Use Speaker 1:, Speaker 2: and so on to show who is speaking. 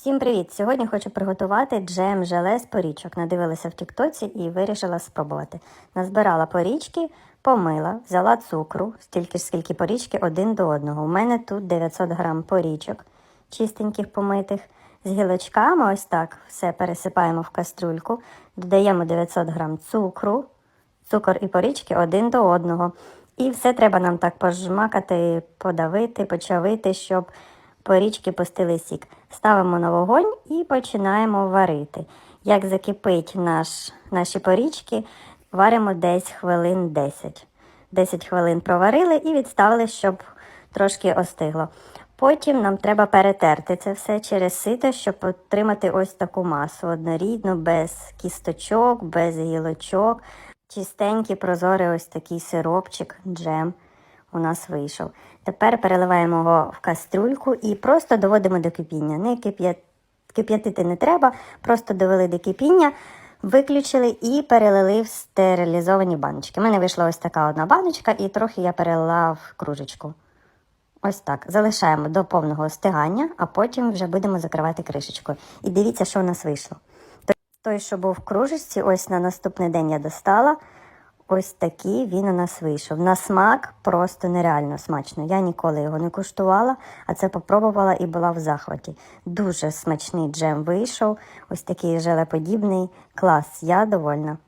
Speaker 1: Всім привіт! Сьогодні хочу приготувати джем желе з порічок. Надивилася в Тіктоці і вирішила спробувати. Назбирала порічки, помила, взяла цукру, стільки ж скільки порічки один до одного. У мене тут 900 грам порічок, чистеньких помитих. З гілочками ось так все пересипаємо в кастрюльку, додаємо 900 грам цукру, цукор і порічки один до одного. І все треба нам так пожмакати, подавити, почавити, щоб порічки пустили сік. Ставимо на вогонь і починаємо варити. Як закипить наш, наші порічки, варимо десь хвилин 10. 10 хвилин проварили і відставили, щоб трошки остигло. Потім нам треба перетерти це все через сито, щоб отримати ось таку масу однорідну, без кісточок, без гілочок. Чистенький, прозорий ось такий сиропчик, джем у нас вийшов. Тепер переливаємо його в кастрюльку і просто доводимо до кипіння. Не кип'я... Кип'ятити не треба, просто довели до кипіння, виключили і перелили в стерилізовані баночки. У мене вийшла ось така одна баночка, і трохи я перелила в кружечку. Ось так. Залишаємо до повного остигання, а потім вже будемо закривати кришечкою. І дивіться, що у нас вийшло. Той, що був в кружечці, ось на наступний день я достала. Ось такий він у нас вийшов. На смак просто нереально смачно. Я ніколи його не куштувала, а це попробувала і була в захваті. Дуже смачний джем вийшов. Ось такий желеподібний клас. Я довольна.